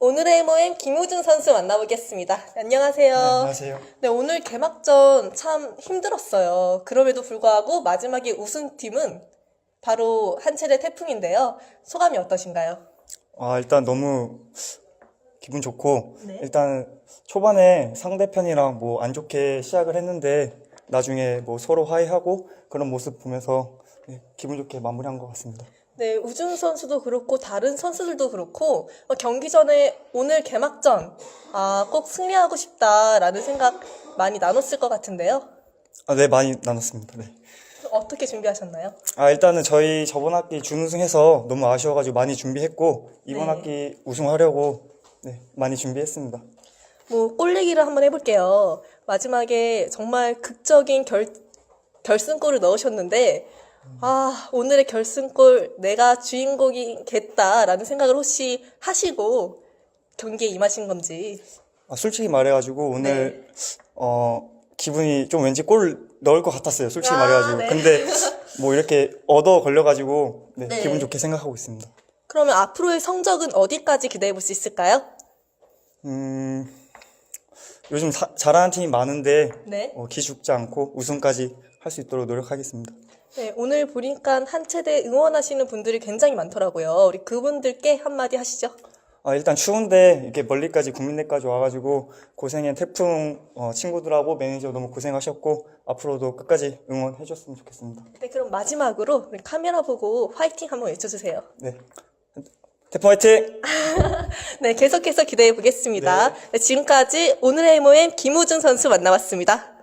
오늘의 모임 김우준 선수 만나보겠습니다. 안녕하세요. 네, 안녕하세요. 네, 오늘 개막전 참 힘들었어요. 그럼에도 불구하고 마지막에 우승팀은 바로 한체대 태풍인데요. 소감이 어떠신가요? 아, 일단 너무 기분 좋고, 네. 일단 초반에 상대편이랑 뭐 안 좋게 시작을 했는데, 나중에 뭐 서로 화해하고 그런 모습 보면서 네, 기분 좋게 마무리한 것 같습니다. 네, 우준 선수도 그렇고 다른 선수들도 그렇고 어, 경기 전에 오늘 개막전 아, 꼭 승리하고 싶다라는 생각 많이 나눴을 것 같은데요. 아, 네, 많이 나눴습니다. 네. 어떻게 준비하셨나요? 아, 일단은 저희 저번 학기 준우승해서 너무 아쉬워가지고 많이 준비했고, 이번 네. 학기 우승하려고 네, 많이 준비했습니다. 뭐 꼴리기를 한번 해볼게요. 마지막에 정말 극적인 결, 결승골을 넣으셨는데 아 오늘의 결승골 내가 주인공이겠다라는 생각을 혹시 하시고 경기에 임하신 건지 아, 솔직히 말해가지고 오늘 네. 어 기분이 좀 왠지 골 넣을 것 같았어요. 솔직히 아, 말해가지고. 네. 근데 뭐 이렇게 얻어 걸려가지고 네, 네. 기분 좋게 생각하고 있습니다. 그러면 앞으로의 성적은 어디까지 기대해 볼 수 있을까요? 음 요즘 사- 잘하는 팀이 많은데 네. 어, 기죽지 않고 우승까지 할 수 있도록 노력하겠습니다. 네, 오늘 보니까 한체대 응원하시는 분들이 굉장히 많더라고요. 우리 그분들께 한마디 하시죠. 아, 일단 추운데 이렇게 멀리까지 국민대까지 와가지고 고생한 태풍 어, 친구들하고 매니저 너무 고생하셨고 앞으로도 끝까지 응원해줬으면 좋겠습니다. 네, 그럼 마지막으로 우리 카메라 보고 화이팅 한번 외쳐주세요. 네. 태풍 화이팅! 네, 계속해서 기대해 보겠습니다. 네, 지금까지 오늘의 모임 김우준 선수 만나봤습니다.